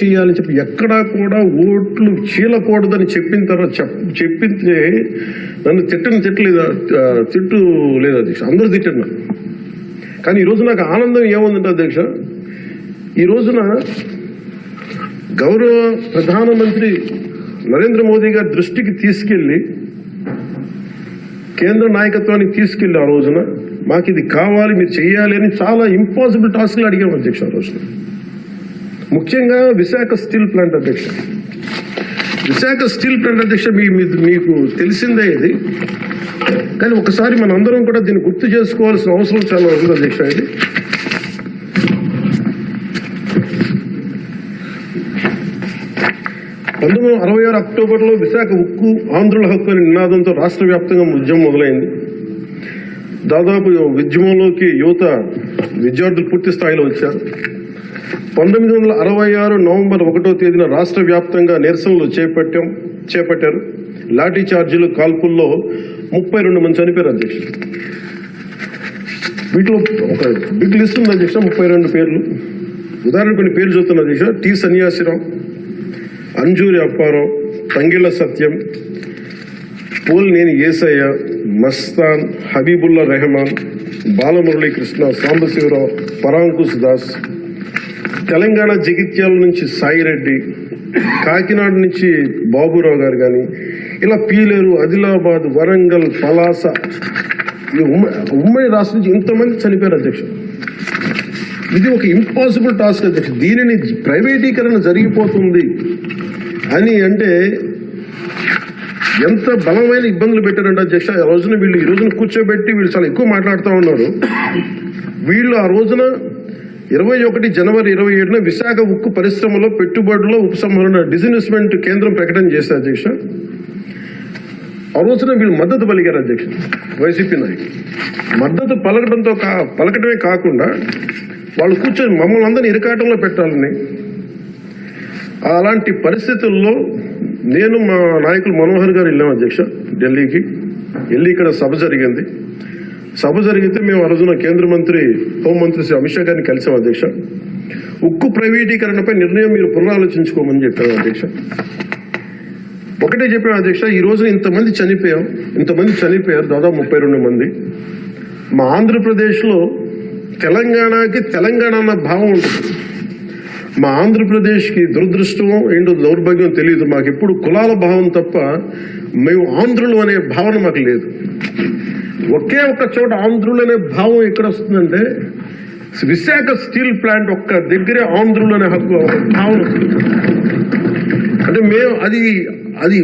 చేయాలని చెప్పి ఎక్కడా కూడా ఓట్లు చీలకూడదని చెప్పిన తర్వాత చెప్ నన్ను తిట్టని తిట్టలేదా? తిట్టు లేదు అధ్యక్ష అందరూ తిట్టారు కానీ ఈరోజు నాకు ఆనందం ఏముందంటే అధ్యక్ష ఈ రోజున గౌరవ ప్రధానమంత్రి నరేంద్ర మోదీ గారి దృష్టికి తీసుకెళ్ళి కేంద్ర నాయకత్వానికి తీసుకెళ్ళి ఆ రోజున మాకు ఇది కావాలి మీరు చేయాలి అని చాలా ఇంపాసిబుల్ టాస్క్లు అడిగాం అధ్యక్ష ఆ రోజున. ముఖ్యంగా విశాఖ స్టీల్ ప్లాంట్ అధ్యక్ష. విశాఖ స్టీల్ ప్లాంట్ అధ్యక్ష మీ మీకు తెలిసిందే ఇది. కానీ ఒకసారి మనందరం కూడా దీన్ని గుర్తు చేసుకోవాల్సిన అవసరం చాలా ఉంది అధ్యక్ష ఇది. పంతొమ్మిది వందల అరవై ఆరు అక్టోబర్లో విశాఖ ఉక్కు ఆంధ్రుల హక్కు అనే నినాదంతో రాష్ట్ర వ్యాప్తంగా ఉద్యమం మొదలైంది. దాదాపు ఉద్యమంలోకి యువత విద్యార్థులు పూర్తి స్థాయిలో వచ్చారు. పంతొమ్మిది వందల అరవై ఆరు నవంబర్ ఒకటో తేదీన రాష్ట్ర వ్యాప్తంగా నిరసనలు చేపట్టాం చేపట్టారు. లాఠీ చార్జీలు కాల్పుల్లో ముప్పై రెండు మంది చనిపోయారు అధ్యక్ష వీటిలో ఒక బిగ్ లిస్ట్ ఉంది అధ్యక్ష ముప్పై రెండు పేర్లు. ఉదాహరణ కొన్ని పేర్లు చూస్తున్నా అధ్యక్ష టి సన్యాసిరావు అంజూరి అప్పారావు తంగిళ్ళ సత్యం పోల్నేని ఏసయ్య మస్తాన్ హబీబుల్లా రెహమాన్ బాలమురళీ కృష్ణ సాంబశివరావు పరాంకుశ్ దాస్ తెలంగాణ జగిత్యాల నుంచి సాయిరెడ్డి కాకినాడ నుంచి బాబురావు గారు కానీ ఇలా పీలేరు ఆదిలాబాద్ వరంగల్ పలాస ఉమ్మడి రాష్ట్రం నుంచి ఇంతమంది చనిపోయారు అధ్యక్ష ఇది ఒక ఇంపాసిబుల్ టాస్క్ అధ్యక్ష దీనిని ప్రైవేటీకరణ జరిగిపోతుంది అని అంటే ఎంత బలమైన ఇబ్బందులు పెట్టారంటే అధ్యక్ష ఆ రోజున వీళ్ళు ఈ రోజున కూర్చోబెట్టి వీళ్ళు చాలా ఎక్కువ మాట్లాడుతూ ఉన్నారు. వీళ్ళు ఆ రోజున ఇరవై ఒకటి జనవరి ఇరవై ఏడున విశాఖ ఉక్కు పరిశ్రమలో పెట్టుబడుల ఉపసంహరణ డిజిన్వెస్ట్మెంట్ కేంద్రం ప్రకటన చేశారు అధ్యక్ష. ఆ రోజున వీళ్ళు మద్దతు పలికారు అధ్యక్ష వైసీపీ నాయకులు. మద్దతు పలకడంతో కా పలకటమే కాకుండా వాళ్ళు కూర్చొని మమ్మల్ని అందరినీ ఇరకాటంలో పెట్టాలని. అలాంటి పరిస్థితుల్లో నేను మా నాయకులు మనోహర్ గారు వెళ్ళాం అధ్యక్ష ఢిల్లీకి. వెళ్ళి ఇక్కడ సభ జరిగింది. సభ జరిగితే మేము ఆ రోజున కేంద్ర మంత్రి హోంమంత్రి శ్రీ అమిత్ షా గారిని కలిసాం అధ్యక్ష. ఉక్కు ప్రైవేటీకరణపై నిర్ణయం మీరు పునరాలోచించుకోమని చెప్పారు అధ్యక్ష. ఒకటే చెప్పాను అధ్యక్ష ఈ రోజు ఇంతమంది చనిపోయాం ఇంతమంది చనిపోయారు దాదాపు ముప్పై రెండు మంది. మా ఆంధ్రప్రదేశ్లో తెలంగాణకి తెలంగాణ అన్న భావం ఉంటుంది. మా ఆంధ్రప్రదేశ్కి దురదృష్టం ఏంటో దౌర్భాగ్యం తెలియదు. మాకు ఎప్పుడు కులాల భావం తప్ప మేము ఆంధ్రులు అనే భావన మాకు లేదు. ఒకే ఒక చోట ఆంధ్రులు అనే భావం ఎక్కడ వస్తుందంటే విశాఖ స్టీల్ ప్లాంట్ ఒక్క దగ్గరే ఆంధ్రులు అనే హక్కు ఒక భావన వస్తుంది. అంటే మేము అది అది